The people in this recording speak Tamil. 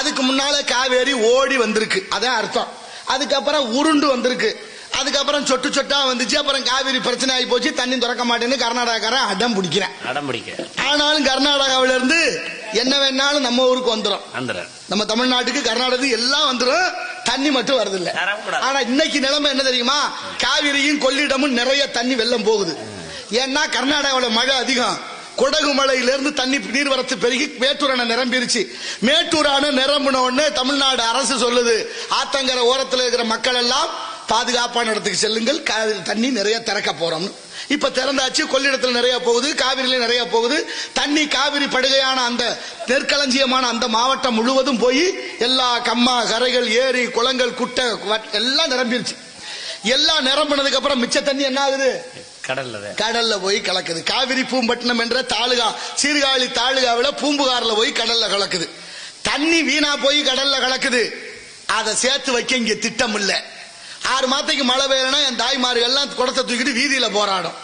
அதுக்கு முன்னால காவேரி ஓடி வந்திருக்கு. அதான் அர்த்தம். அதுக்கப்புறம் உருண்டு வந்திருக்கு. அதுக்கப்புறம் சொட்டு சொட்டா வந்துச்சு. அப்புறம் காவிரி பிரச்சனை ஆகி போச்சு. தண்ணி திறக்க மாட்டேன்னு கர்நாடகாக்காரன் அடம் பிடிக்கிறேன். அடம் பிடிக்க ஆனாலும் கர்நாடகாவில இருந்து என்ன வேணாலும் நம்ம ஊருக்கு வந்துடும் நம்ம தமிழ்நாட்டுக்கு கர்நாடகத்துக்கு எல்லாம் வந்துடும் தண்ணி மட்டும் வருதில்ல. தரக்கூடாது. ஆனா இன்னைக்கு நிலைமை என்ன தெரியுமா? காவிரியும் கொள்ளிடமும் நிறைய தண்ணி வெள்ளம் போகுது. ஏன்னா கர்நாடகாவில் மழை அதிகம். கொடகு மலையிலிருந்து தண்ணி நீர்வரத்து பெருகி மேட்டூர் அணை நிரம்பிருச்சு மேட்டூர் அணை நிரம்பின உடனே தமிழ்நாடு அரசு சொல்லுது. ஆத்தங்கரை ஓரத்தில் இருக்கிற மக்கள் எல்லாம் பாதுகாப்பான இடத்துக்கு செல்லுங்கள். தண்ணி நிறைய திறக்க போறோம்னு. இப்ப திறந்தாச்சு கொள்ளிடத்தில் நிறைய போகுது காவிரியில நிறைய போகுது. தண்ணி காவிரி படுகையான அந்த நெற்களஞ்சியமான அந்த மாவட்டம் முழுவதும் போய் எல்லா கம்மா கரைகள் ஏரி குளங்கள் குட்டை எல்லாம் நிரம்பிருச்சு. எல்லாம் நிரம்பினதுக்கு அப்புறம் மிச்ச தண்ணி என்ன ஆகுது? கடல்ல கடல்ல போய் கலக்குது. காவிரி பூம்பட்டினம் என்ற தாலுகா சீர்காழி தாலுகாவில பூம்புகார்ல போய் கடல்ல கலக்குது. தண்ணி வீணா போய் கடல்ல கலக்குது. அதை சேர்த்து வைக்க இங்க திட்டம் இல்ல ஆறு மாதத்துக்கு மழை பெய்யலன்னா என் தாய்மார்கள் எல்லாம் குடத்தை தூக்கிட்டு வீதியில போராடும்.